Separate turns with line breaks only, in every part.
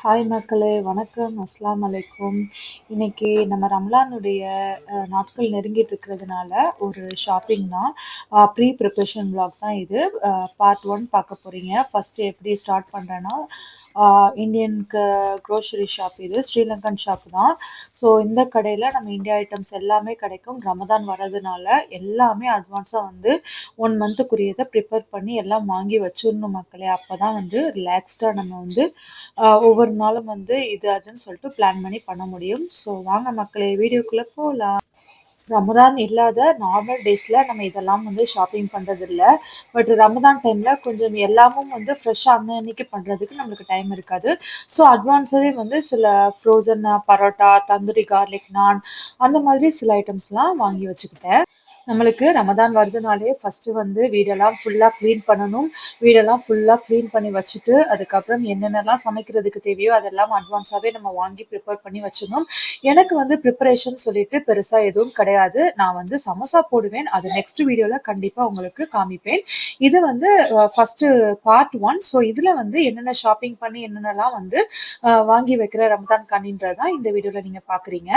Hi மக்களே வணக்கம். அஸ்லாம் அலைக்கும். இன்னைக்கு நம்ம ரம்லானுடைய நாட்கள் நெருங்கிட்டு இருக்கிறதுனால ஒரு ஷாப்பிங் தான். ப்ரீ ப்ரிப்ரேஷன் பிளாக் தான் இது. பார்ட் ஒன் பார்க்க போறீங்க. ஃபர்ஸ்ட் எப்படி ஸ்டார்ட் பண்ணுறேன்னா இந்தியனுக்கு க்ரோசரி ஷாப் இது ஸ்ரீலங்கன் ஷாப் தான். ஸோ இந்த கடையில் நம்ம இந்தியா ஐட்டம்ஸ் எல்லாமே கிடைக்கும். ரமதான் வர்றதுனால எல்லாமே அட்வான்ஸாக வந்து ஒன் மந்த்துக்குரியதை ப்ரிப்பேர் பண்ணி எல்லாம் வாங்கி வச்சிடணும் மக்களே. அப்போ தான் வந்து ரிலாக்ஸ்டாக நம்ம வந்து ஒவ்வொரு நாளும் வந்து இது அதுன்னு சொல்லிட்டு பிளான் பண்ணி பண்ண முடியும். ஸோ வாங்க மக்களே வீடியோக்குள்ளே போகலாம் ரமதான் இல்லாத நார்மல் டேஸில் நம்ம இதெல்லாம் வந்து ஷாப்பிங் பண்ணுறது இல்லை பட் ரமதான் டைமில் கொஞ்சம் எல்லாமும் வந்து ஃப்ரெஷ்ஷாக அன்னன்னைக்கு பண்ணுறதுக்கு நம்மளுக்கு டைம் இருக்காது. ஸோ அட்வான்ஸாகவே வந்து சில ஃப்ரோசன் பரோட்டா தந்தூரி கார்லிக் நான் அந்த மாதிரி சில ஐட்டம்ஸ்லாம் வாங்கி வச்சுக்கிட்டேன். நம்மளுக்கு ரமதான் வருதுனாலே ஃபர்ஸ்ட் வந்து வீடெல்லாம் ஃபுல்லாக க்ளீன் பண்ணணும். வீடெல்லாம் ஃபுல்லாக க்ளீன் பண்ணி வச்சுட்டு அதுக்கப்புறம் என்னென்னலாம் சமைக்கிறதுக்கு தேவையோ அதெல்லாம் அட்வான்ஸாகவே நம்ம வாங்கி ப்ரிப்பேர் பண்ணி வச்சிடணும். எனக்கு வந்து ப்ரிப்பரேஷன் சொல்லிட்டு பெருசாக எதுவும் கிடையாது. நான் வந்து சமோசா போடுவேன். அது நெக்ஸ்ட் வீடியோவில் கண்டிப்பாக உங்களுக்கு காமிப்பேன். இது வந்து ஃபர்ஸ்ட் பார்ட் ஒன் ஸோ இதில் வந்து என்னென்ன ஷாப்பிங் பண்ணி என்னென்னலாம் வந்து வாங்கி வைக்கிற ரம்தான் கண்ணின்றதான் இந்த வீடியோவில் நீங்கள் பார்க்குறீங்க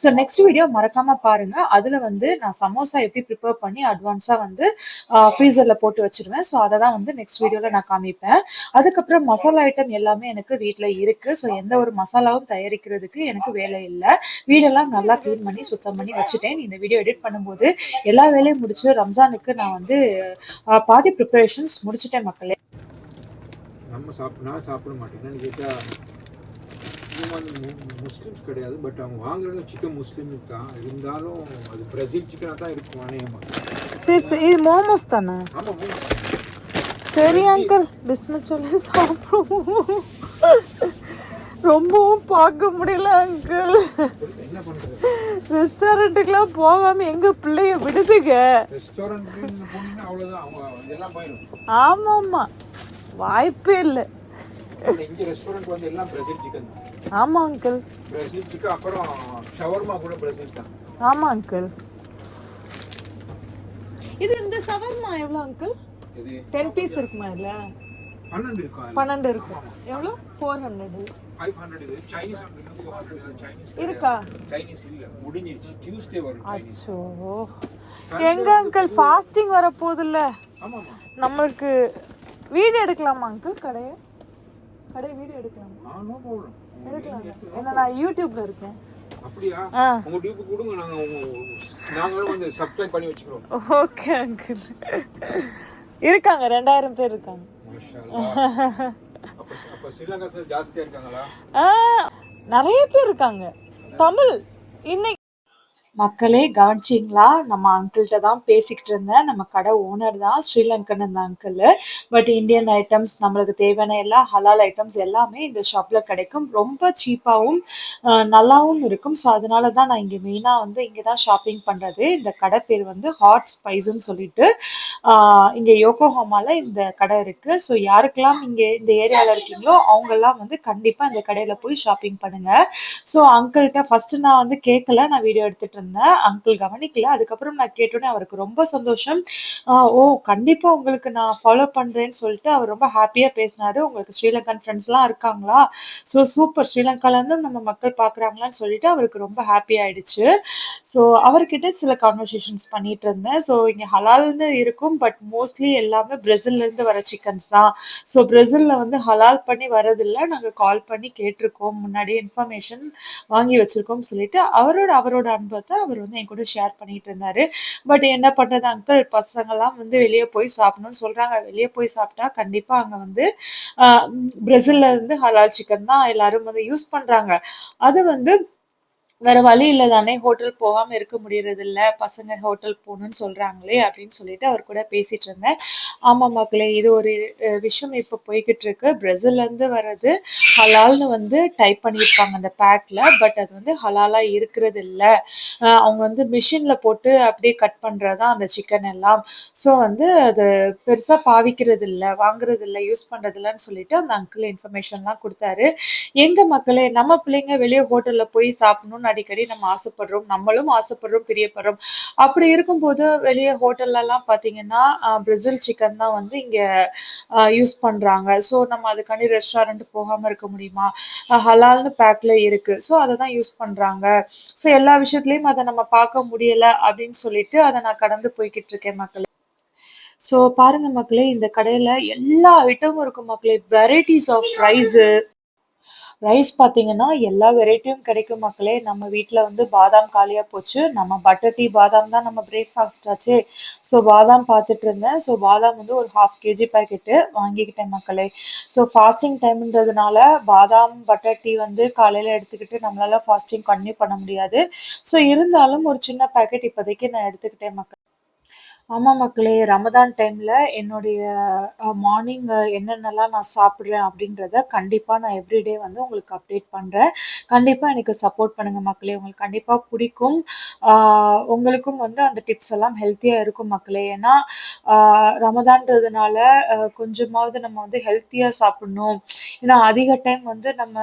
ஸோ நெக்ஸ்ட் வீடியோ மறக்காம பாருங்க. அதில் வந்து நான் சமோசா எப்படி ப்ரிப்பேர் பண்ணி அட்வான்ஸாக வந்து ஃப்ரீசரில் போட்டு வச்சுருவேன். ஸோ அதை தான் வந்து நெக்ஸ்ட் வீடியோவில் நான் காமிப்பேன். அதுக்கப்புறம் மசாலா ஐட்டம் எல்லாமே எனக்கு வீட்டில் இருக்குது ஸோ எந்த ஒரு மசாலாவும் தயாரிக்கிறதுக்கு எனக்கு வேலை இல்லை. வீடெல்லாம் நல்லா க்ளீன் பண்ணி சுத்தம் பண்ணி வச்சுட்டேன். இந்த வீடியோ எடிட் பண்ணும்போது எல்லா வேலையும் முடிச்சு ரம்ஜானுக்கு நான் வந்து பாதி ப்ரிப்பரேஷன்ஸ் முடிச்சுட்டேன் மக்களே.
நம்ம சாப்பிட நான் சாப்பிட மாட்டேன். கேட்டால் இவங்க வந்து மு- முஸ்லிம்ஸ் கிடையாது பட் அவங்க வாங்குறது சிக்கன் முஸ்லீம் தான். இருந்தாலும் அது பிரசில் சிக்கனாக தான் இருக்கும் அநேகமாக
சரி சரி இது மோமோஸ் தானே?
ஆமாம்
சரி அங்கிள் பிஸ்மிட் சொல்லி சாப்பிடுவோம். ரொம்பவும் பார்க்க முடியல அங்கிள் ரெஸ்டாரண்ட்டுக்கெலாம் போகாமல் எங்கள் பிள்ளைய விடுதுங்க?
போயிடும்
ஆமாம்மா. வாய்ப்பே இல்லை.
இங்கே ரெஸ்டாரண்ட் வந்து எல்லாம் பிரசில் சிக்கன் தான்.
ஆமாம் அங்கிள்
பிரசில் சிக்கன் அப்புறம் ஷவர்மா கூட பிரசில் தான்.
ஆமாம் அங்கிள் இது இந்த சவர்மா எவ்வளோ அங்கிள்
இது
டென் பீஸ் இருக்குமா இல்லை
பன்னெண்டு இருக்கும்
பன்னெண்டு இருக்கும். எவ்வளோ ஃபோர் ஹண்ட்ரடு
ஃபைவ் ஹண்ட்ரட் இது. சைனீஸ்
இருக்கா?
சைனீஸ் இல்லை. முடிஞ்சிருச்சு. டியூஸ்டே வரும் சைனீஸ்
அச்சோ. எங்க அங்கிள் ஃபாஸ்டிங் வர
ஆமாம்மா
நம்மளுக்கு வீடியோ எடுக்கலாமா அங்கிள் கடையை? கடை வீடியோ எடுக்கலாமா.
ஆ நோ ப்ராப்ளம்
எடுக்கலாம். ஏன்னா நான் யூடியூப்ல இருக்கேன்.
அப்படியா? உங்க டியூப் கொடுங்க. நாங்க நாங்களும் வந்து சப்ஸ்கிரைப் பண்ணி வச்சுக்கிறோம்.
ஓகே அங்கிள் இருக்காங்க. ரெண்டாயிரம் பேர் இருக்காங்க.
அப்ப ஸ்ரீலங்கா சார் ஜாஸ்தியா இருக்காங்களா?
ஆ நிறைய பேர் இருக்காங்க. தமிழ். இன்னைக்கு
மக்களே கவனிச்சிங்களா? நம்ம அங்கிள்கிட்ட தான் பேசிக்கிட்டு இருந்தேன். நம்ம கடை ஓனர் தான் ஸ்ரீலங்கன் அந்த அங்கிள் பட் இந்தியன் ஐட்டம்ஸ் நம்மளுக்கு தேவையான எல்லா ஹலால் ஐட்டம்ஸ் எல்லாமே இந்த ஷாப்பில் கிடைக்கும். ரொம்ப சீப்பாகவும் நல்லாவும் இருக்கும். ஸோ அதனால தான் நான் இங்கே மெயினாக வந்து இங்கே தான் ஷாப்பிங் பண்ணுறது இந்த கடை பேர் வந்து ஹாட் ஸ்பைஸ்ன்னு சொல்லிட்டு இங்கே யோகோஹாமாவில் இந்த கடை இருக்குது ஸோ யாருக்கெல்லாம் இங்கே இந்த ஏரியாவில் இருக்கீங்களோ அவங்கெல்லாம் வந்து கண்டிப்பாக இந்த கடையில் போய் ஷாப்பிங் பண்ணுங்கள் ஸோ அங்கிள்கிட்ட ஃபஸ்ட்டு நான் வந்து கேட்கல. நான் வீடியோ எடுத்துகிட்டு சொன்னேன் அங்கிள் கவனிக்கல. அதுக்கப்புறம் நான் கேட்டோன்னே அவருக்கு ரொம்ப சந்தோஷம். ஓ கண்டிப்பா உங்களுக்கு நான் ஃபாலோ பண்றேன்னு சொல்லிட்டு அவர் ரொம்ப ஹாப்பியா பேசினாரு. உங்களுக்கு ஸ்ரீலங்கன் ஃப்ரெண்ட்ஸ் எல்லாம் இருக்காங்களா? ஸோ சூப்பர் ஸ்ரீலங்கால இருந்து நம்ம மக்கள் பாக்குறாங்களான்னு சொல்லிட்டு அவருக்கு ரொம்ப ஹாப்பி ஆயிடுச்சு. ஸோ அவர்கிட்ட சில கான்வர்சேஷன்ஸ் பண்ணிட்டு இருந்தேன். ஸோ இங்க ஹலால்னு இருக்கும் பட் மோஸ்ட்லி எல்லாமே பிரேசில்ல இருந்து வர சிக்கன்ஸ் தான். ஸோ பிரேசில்ல வந்து ஹலால் பண்ணி வரதில்லை. நாங்கள் கால் பண்ணி கேட்டிருக்கோம். முன்னாடியே இன்ஃபர்மேஷன் வாங்கி வச்சிருக்கோம் சொல்லிட்டு அவரோட அவரோட அனுபவத்தை அவர் வந்து என் கூட ஷேர் பண்ணிட்டு இருந்தாரு. பட் என்ன பண்றது அங்கிள் பசங்கெல்லாம் வந்து வெளியே போய் சாப்பிடணும்னு சொல்றாங்க. வெளியே போய் சாப்பிட்டா கண்டிப்பா அங்க வந்து பிரேசில்ல இருந்து ஹலால் சிக்கன் தான் எல்லாரும் வந்து யூஸ் பண்றாங்க. அது வந்து வேற வழி இல்லை தானே ஹோட்டல் போகாம இருக்க முடியறது இல்ல பசங்க ஹோட்டல் போகணும்னு சொல்றாங்களே அப்படின்னு சொல்லிட்டு அவர் கூட பேசிட்டு இருந்தேன். ஆமா மக்களே இது ஒரு விஷயம் இப்ப போய்கிட்டு இருக்கு. பிரேசில்ல இருந்து வர்றது ஹலால்னு வந்து டைப் பண்ணியிருப்பாங்க அந்த பேக்ல பட் அது வந்து ஹலாலா இருக்கிறது இல்ல அவங்க வந்து மிஷின்ல போட்டு அப்படியே கட் பண்றதா அந்த சிக்கன் எல்லாம். ஸோ வந்து அது பெருசா பாவிக்கிறது இல்ல வாங்குறது இல்ல யூஸ் பண்றது இல்லைன்னு சொல்லிட்டு அந்த அங்கிள் இன்ஃபர்மேஷன்லாம் கொடுத்தாரு. எங்க மக்களே நம்ம பிள்ளைங்க வெளியே ஹோட்டல்ல போய் சாப்பிடணும்னு அடிக்கடி நம்ம ஆசைப்படுறோம் நம்மளும் ஆசைப்படுறோம் பிரியப்படுறோம். அப்படி இருக்கும்போது வெளியே ஹோட்டல்லலாம் பார்த்தீங்கன்னா பாத்தீங்கன்னா பிரேசில் சிக்கன் தான் வந்து இங்கே யூஸ் பண்ணுறாங்க ஸோ நம்ம அதுக்காண்டி ரெஸ்டாரண்ட் போகாமல் இருக்க முடியுமா? ஹலால்னு பேக்கில் இருக்குது ஸோ அதை தான் யூஸ் பண்ணுறாங்க ஸோ எல்லா விஷயத்துலையும் அதை நம்ம பார்க்க முடியல அப்படின்னு சொல்லிட்டு அதை நான் கடந்து போய்கிட்டு இருக்கேன் மக்கள். ஸோ பாருங்க மக்களே இந்த கடையில் எல்லா ஐட்டமும் இருக்கும் மக்களே. வெரைட்டிஸ் ஆஃப் ரைஸு ரைஸ் பார்த்தீங்கன்னா எல்லா வெரைட்டியும் கிடைக்கும் மக்களே. நம்ம வீட்டில் வந்து பாதாம் காலியாக போச்சு. நம்ம பட்டர் டீ பாதாம் தான் நம்ம பிரேக்ஃபாஸ்ட் ஆச்சு. ஸோ பாதாம் பார்த்துட்டு இருந்தேன் ஸோ பாதாம் வந்து ஒரு ஹாஃப் கேஜி பாக்கெட்டு வாங்கிக்கிட்டேன் மக்களே. ஸோ ஃபாஸ்டிங் டைம்ன்றதுனால பாதாம் பட்டர் டீ வந்து காலையில் எடுத்துக்கிட்டு நம்மளால ஃபாஸ்டிங் கண்டினியூ பண்ண முடியாது. ஸோ இருந்தாலும் ஒரு சின்ன பாக்கெட் இப்போதைக்கு நான் எடுத்துக்கிட்டேன் மக்கள். ஆமா மக்களே ரமதான் டைம்ல என்னுடைய மார்னிங் என்னென்னலாம் நான் சாப்பிடுறேன் அப்படின்றத கண்டிப்பா நான் எவ்ரிடே வந்து உங்களுக்கு அப்டேட் பண்றேன். கண்டிப்பா எனக்கு சப்போர்ட் பண்ணுங்க மக்களே. உங்களுக்கு கண்டிப்பா பிடிக்கும். உங்களுக்கும் வந்து அந்த டிப்ஸ் எல்லாம் ஹெல்த்தியா இருக்கும் மக்களே. ஏன்னா ரமதான்றதுனால கொஞ்சமாவது நம்ம வந்து ஹெல்த்தியா சாப்பிடணும். ஏன்னா அதிக டைம் வந்து நம்ம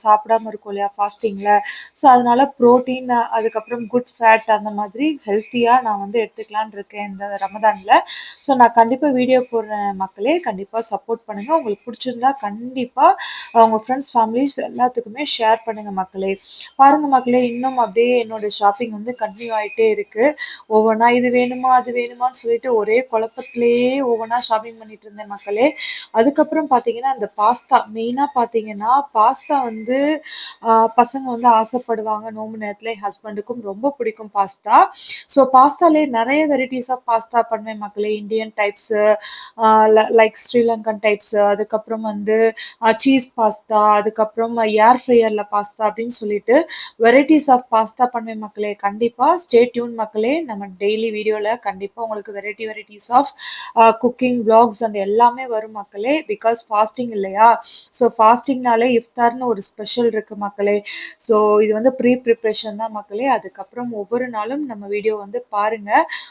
சாப்பிடாம இருக்கோம் இல்லையா ஃபாஸ்டிங்கில் ஸோ அதனால ப்ரோட்டீன் அதுக்கப்புறம் குட் ஃபேட் அந்த மாதிரி ஹெல்த்தியாக நான் வந்து எடுத்துக்கலான் இருக்கேன் இந்த ரமதானில். ஸோ நான் கண்டிப்பாக வீடியோ போடுற மக்களே கண்டிப்பாக சப்போர்ட் பண்ணுங்கள் உங்களுக்கு பிடிச்சிருந்தா கண்டிப்பாக அவங்க ஃப்ரெண்ட்ஸ் ஃபேமிலிஸ் எல்லாத்துக்குமே ஷேர் பண்ணுங்கள் மக்களே. பாருங்கள் மக்களே இன்னும் அப்படியே என்னோட ஷாப்பிங் வந்து கண்டினியூ ஆகிட்டே இருக்குது ஒவ்வொன்றா இது வேணுமா அது வேணுமான்னு சொல்லிட்டு ஒரே குழப்பத்திலேயே ஒவ்வொன்றா ஷாப்பிங் பண்ணிட்டு இருந்தேன் மக்களே. அதுக்கப்புறம் பார்த்தீங்கன்னா அந்த பாஸ்தா மெயினாக பார்த்தீங்கன்னா பாஸ்தா வந்து பசங்க வந்து ஆசைப்படுவாங்க. நோம்பு நேரத்தில் என் ஹஸ்பண்டுக்கும் ரொம்ப பிடிக்கும் பாஸ்தா ஸோ பாஸ்தாலே நிறைய வெரைட்டிஸ் ஆஃப் பாஸ்தா பண்ணுவேன் மக்களே. Indian types like Sri Lankan types அதுக்கப்புறம் வந்து சீஸ் பாஸ்தா அதுக்கப்புறம் ஏர் ஃப்ரையரில் பாஸ்தா அப்படின்னு சொல்லிட்டு வெரைட்டிஸ் ஆஃப் பாஸ்தா பண்ணுவேன் மக்களே. கண்டிப்பாக ஸ்டே டியூன் மக்களே. நம்ம டெய்லி வீடியோவில் கண்டிப்பாக உங்களுக்கு variety varieties of cooking vlogs and எல்லாமே வரும் மக்களே. பிகாஸ் ஃபாஸ்டிங் இல்லையா? ஸோ ஃபாஸ்டிங்னாலே இஃப்தார்னு ஒரு ஸ்பெஷல் இருக்கு மக்களே. ஸோ இது வந்து ப்ரீ ப்ரிப்ரேஷன் தான் மக்களே. அதுக்கப்புறம் ஒவ்வொரு நாளும் நம்ம வீடியோ வந்து பாருங்க.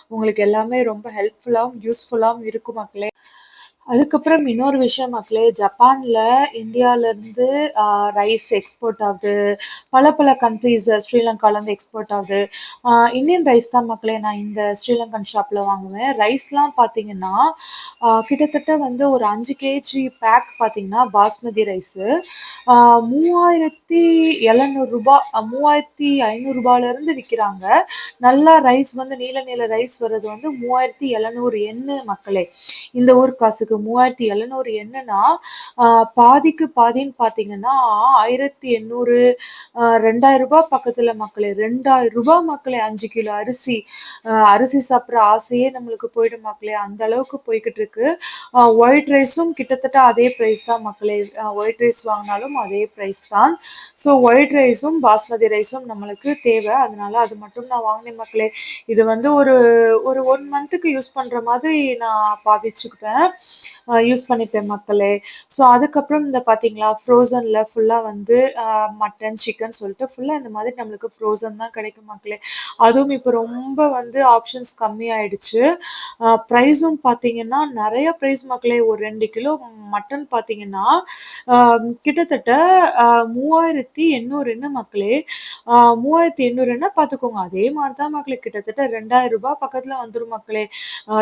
உங்களுக்கு எல்லாமே ரொம்ப ஹெல்ப்ஃபுல்லாகவும் யூஸ்ஃபுல்லாகவும் இருக்கும் மக்களே. அதுக்கப்புறம் இன்னொரு விஷயம் மக்களே ஜப்பான்ல இந்தியால இருந்து ரைஸ் எக்ஸ்போர்ட் ஆகுது. பல பல கண்ட்ரீஸ் ஸ்ரீலங்கால இருந்து எக்ஸ்போர்ட் ஆகுது. இந்தியன் ரைஸ் தான் மக்களே நான் இந்த ஸ்ரீலங்கன் ஷாப்ல வாங்குவேன். ரைஸ்லாம் பார்த்தீங்கன்னா கிட்டத்தட்ட வந்து ஒரு அஞ்சு கேஜி பேக் பார்த்தீங்கன்னா பாஸ்மதி ரைஸு மூவாயிரத்தி எழுநூறு ரூபாய் மூவாயிரத்தி ஐநூறு ரூபாயில இருந்து விற்கிறாங்க நல்லா ரைஸ் வந்து நீல நீல ரைஸ் வர்றது வந்து மூவாயிரத்தி எழுநூறு எண்ணு மக்களே இந்த ஊர் காசுக்கு மூவாயிரத்தி எழுநூறு என்னன்னா பாதிக்கு பாதின்னு பார்த்தீங்கன்னா ஆயிரத்தி எண்ணூறு ரெண்டாயிரம் ரூபாய் பக்கத்துல மக்களே ரெண்டாயிரம் ரூபாய் மக்களே அஞ்சு கிலோ அரிசி அரிசி சாப்பிட்ற ஆசையே நம்மளுக்கு போயிடும் மக்களே. அந்த அளவுக்கு போய்கிட்டு இருக்கு. ஒயிட் ரைஸும் கிட்டத்தட்ட அதே ப்ரைஸ் தான் மக்களே. ஒயிட் ரைஸ் வாங்கினாலும் அதே ப்ரைஸ் தான். ஸோ ஒயிட் ரைஸும் பாஸ்மதி ரைஸும் நம்மளுக்கு தேவை. அதனால அது மட்டும் நான் வாங்கினேன் மக்களே. இது வந்து ஒரு ஒரு ஒன் மந்த்துக்கு யூஸ் பண்ற மாதிரி நான் பாதிச்சுக்குவேன் யூஸ் பண்ணிப்பேன் மக்களே. ஸோ அதுக்கப்புறம் இந்த பார்த்தீங்களா ஃப்ரோசனில் ஃபுல்லாக வந்து மட்டன் சிக்கன் சொல்லிட்டு ஃபுல்லாக இந்த மாதிரி நம்மளுக்கு ஃப்ரோசன் தான் கிடைக்கும் மக்களே. அதுவும் இப்போ ரொம்ப வந்து ஆப்ஷன்ஸ் கம்மி ஆயிடுச்சு ப்ரைஸும் பார்த்தீங்கன்னா நிறைய ப்ரைஸ் மக்களே ஒரு ரெண்டு கிலோ மட்டன் பார்த்தீங்கன்னா கிட்டத்தட்ட மூவாயிரத்தி எண்ணூறுன்னு மக்களே. மூவாயிரத்தி எண்ணூறுன்னா பார்த்துக்கோங்க அதே மாதிரி தான் மக்களே. கிட்டத்தட்ட ரெண்டாயிரம் ரூபாய் பக்கத்தில் வந்துடும் மக்களே.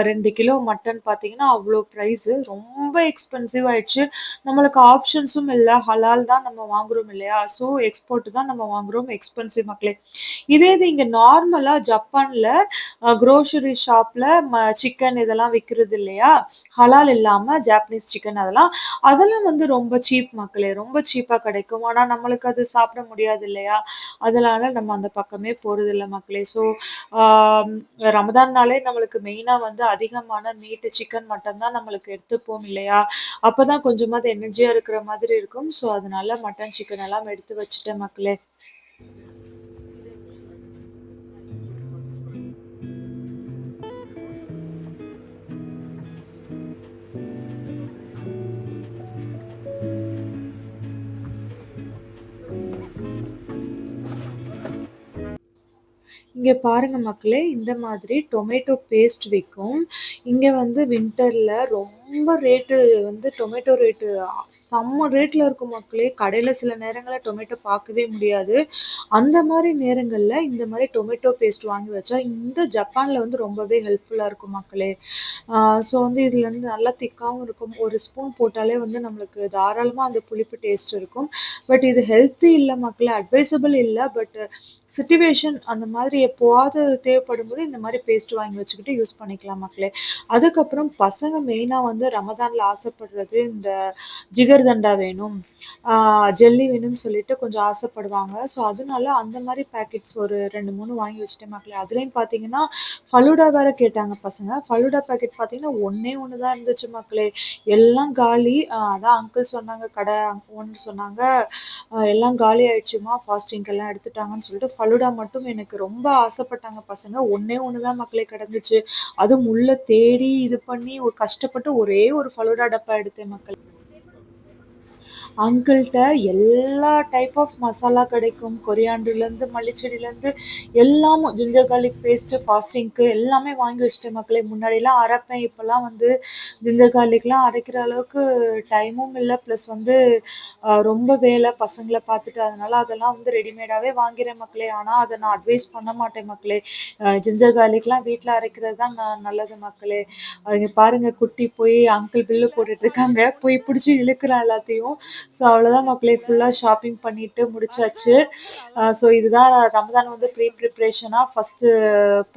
ரெண்டு கிலோ மட்டன் பார்த்தீங்கன்னா அவ்வளோ ப்ரைஸு ரொம்ப எக்ஸ்பென்சிவ் ஆயிடுச்சு. நம்மளுக்கு ஆப்ஷன்ஸும் இல்லை. ஹலால் தான் நம்ம வாங்குறோம் இல்லையா? ஸோ எக்ஸ்போர்ட் தான் நம்ம வாங்குறோம் எக்ஸ்பென்சிவ் மக்களே. இதே இது இங்கே நார்மலாக ஜப்பானில் க்ரோசரி ஷாப்பில் சிக்கன் இதெல்லாம் விற்கிறது இல்லையா? ஹலால் இல்லாமல் ஜாப்பனீஸ் சிக்கன் அதெல்லாம். அதெல்லாம் வந்து ரொம்ப சீப் மக்களே. ரொம்ப சீப்பாக கிடைக்கும். ஆனால் நம்மளுக்கு அது சாப்பிட முடியாது இல்லையா? அதனால நம்ம அந்த பக்கமே போகிறது இல்லை மக்களே. ஸோ ரமதான்னாலே நம்மளுக்கு மெயினாக வந்து அதிகமான மீட்டு சிக்கன் மட்டும்தான் நம்மளுக்கு எடுத்துப்போம் இல்லையா? அப்பதான் கொஞ்சமாவது எனர்ஜியா இருக்கிற மாதிரி இருக்கும். ஸோ அதனால மட்டன் சிக்கன் எல்லாம் எடுத்து வச்சுட்டேன் மக்களே. இங்க பாருங்க மக்களே இந்த மாதிரி டொமேட்டோ பேஸ்ட் விற்கும் இங்க வந்து வின்டர்ல ரொம்ப ரொம்ப ரேட்டு வந்து டொமேட்டோ ரேட்டு செம்ம ரேட்ல இருக்கும் மக்களே. கடையில சில நேரங்களில் டொமேட்டோ பார்க்கவே முடியாது. அந்த மாதிரி நேரங்களில் இந்த மாதிரி டொமேட்டோ பேஸ்ட் வாங்கி வச்சா, இந்த ஜப்பானில் வந்து ரொம்பவே ஹெல்ப்ஃபுல்லாக இருக்கும் மக்களே. ஸோ வந்து இதுல வந்து நல்லா திக்காவும் இருக்கும். ஒரு ஸ்பூன் போட்டாலே வந்து நம்மளுக்கு தாராளமாக அந்த புளிப்பு டேஸ்ட் இருக்கும். பட் இது ஹெல்த்தி இல்லை மக்களே. அட்வைசபிள் இல்லை பட் சுச்சுவேஷன் அந்த மாதிரி எப்போவாவது தேவைப்படும்போது இந்த மாதிரி பேஸ்ட் வாங்கி வச்சுக்கிட்டு யூஸ் பண்ணிக்கலாம் மக்களே. அதுக்கப்புறம் பசங்க மெயினாக வந்து ரமதான்ல ஆசைப்படுறது இந்த ஜிகர்தண்டா வேணும், ஜெல்லி வேணும்னு சொல்லிட்டு கொஞ்சம் ஆசைப்படுவாங்க. ஸோ அதனால அந்த மாதிரி பாக்கெட்ஸ் ஒரு 2, 3 வாங்கி வச்சுட்டேன் மக்களே. அதுலேயும் பார்த்தீங்கன்னா, ஃபலூடா வேற கேட்டாங்க பசங்க. ஃபலூடா பாக்கெட் பார்த்தீங்கன்னா, ஒன்னே ஒன்று தான் இருந்துச்சு மக்களே. எல்லாம் காலி. அதான் அங்கிள் சொன்னாங்க, கடை ஓன்னு சொன்னாங்க, எல்லாம் காலி ஆயிடுச்சும்மா, எல்லாம் எடுத்துட்டாங்கன்னு" சொல்லிட்டு ஃபலூடா மட்டும் எனக்கு ரொம்ப ஆசைப்பட்டாங்க பசங்க. ஒன்னே ஒன்று தான் மக்களே கிடந்துச்சு. அதுவும் உள்ள தேடி இது பண்ணி ஒரு கஷ்டப்பட்டு ஒரே ஒரு ஃபலோடா டப்பா எடுத்தேன் மக்கள். அங்கிள்கிட்ட எல்லா டைப் ஆஃப் மசாலா கிடைக்கும். கொரியாண்டர்லேருந்து, மல்லிச்செடியிலேருந்து எல்லாமும் ஜிஞ்சர் கார்லிக் பேஸ்ட்டு ஃபாஸ்டிங்க்கு எல்லாமே வாங்கி வச்சுட்டேன் மக்களே. முன்னாடிலாம் அரைப்பேன். இப்போல்லாம் வந்து ஜிஞ்சர் கார்லிக்லாம் அரைக்கிற அளவுக்கு டைமும் இல்லை ப்ளஸ் வந்து ரொம்ப வேலை பசங்களை பார்த்துட்டு, அதனால அதெல்லாம் வந்து ரெடிமேடாகவே வாங்கிறேன் மக்களே. ஆனால் அதை நான் அட்வைஸ் பண்ண மாட்டேன் மக்களே. ஜிஞ்சர் கார்லிக்லாம் வீட்டில் அரைக்கிறது தான் ந நல்லது மக்களே. அ பாருங்கள் குட்டி போய் அங்கிள் பில்லு போட்டுட்ருக்காங்க போய் பிடிச்சி இழுக்குறான் எல்லாத்தையும். ஸோ அவ்வளோதான் மக்களே. ஃபுல்லா ஷாப்பிங் பண்ணிட்டு முடிச்சாச்சு. ஸோ இதுதான் ரமதான் வந்து ப்ரீ ப்ரிப்பரேஷனா ஃபர்ஸ்ட்டு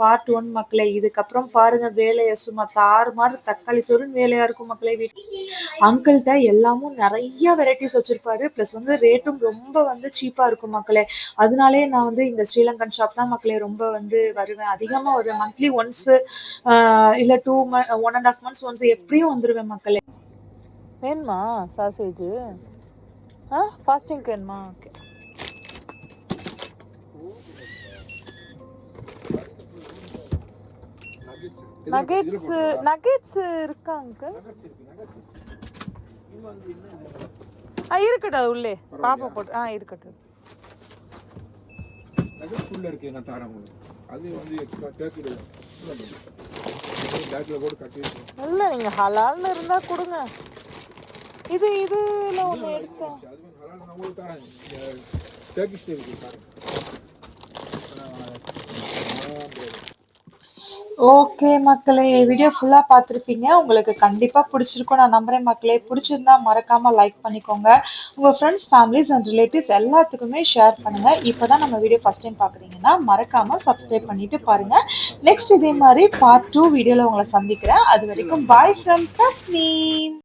பார்ட் 1 மக்களே. இதுக்கப்புறம் பாருங்க வேலைய சும்மா தாறுமாறு தக்காளி சோறுன்னு வேலையா இருக்கும் மக்களே வீட்ல. அங்கிள்ட்ட எல்லாமும் நெறைய வெரைட்டீஸ் வச்சிருப்பாரு. ப்ளஸ் வந்து ரேட்டும் ரொம்ப வந்து சீப்பா இருக்கும் மக்களே. அதனாலேயே நான் வந்து இந்த ஸ்ரீலங்கன் ஷாப் தான் மக்களே ரொம்ப வந்து வருவேன். அதிகமா ஒரு மந்த்லி ஒன்ஸ் இல்ல 2 ம 1 1/2 மந்த்ஸ் ஒன்ஸ் எப்படியும் வந்துருவேன் மக்களே.
வேணுமா சாசேஜு? ஆ ஃபாஸ்டிங்க்கு வேணுமா? ஓகே.
நகெட்ஸ்
நகெட்ஸ் நகெட்ஸ் இருக்கா அங்கிள்?
நகெட்ஸ் இருக்கு நகெட்ஸ் இருக்கு. இது வந்து என்ன இது?
ஆ இருக்கட்டும் அது உள்ளே. பாப்பா போட்டு ஆ இருக்கட்டும்.
நகெட்ஸ் உள்ள இருக்கு நான் தரேன் உங்களுக்கு. அது வந்து எக்ஸ்ட்ரா டேக்கில் பேக்கில் போட்டு கட்டி வச்சிருக்கேன்.
இல்ல நீங்க ஹலால்னு இருந்தா கொடுங்க. இது
நான் பாருங்க.
ஓகே மக்களே. வீடியோ ஃபுல்லா பார்த்துருப்பீங்க. உங்களுக்கு கண்டிப்பா புடிச்சிருக்கும் நான் நம்புறேன் மக்களே. புடிச்சிருந்தா மறக்காம லைக் பண்ணிக்கோங்க. உங்க ஃப்ரெண்ட்ஸ், ஃபேமிலிஸ் அண்ட் ரிலேட்டிவ்ஸ் எல்லாத்துக்குமே ஷேர் பண்ணுங்க. இப்பதான் நம்ம வீடியோ ஃபர்ஸ்ட் டைம் பார்க்குறீங்கன்னா, மறக்காம சப்ஸ்கிரைப் பண்ணிட்டு பாருங்க. நெக்ஸ்ட் இதே மாரி பார்ட் 2 வீடியோல உங்கள சந்திக்கிறேன். அது வரைக்கும் பாய் ஃப்ரம் தஸ்னீம்.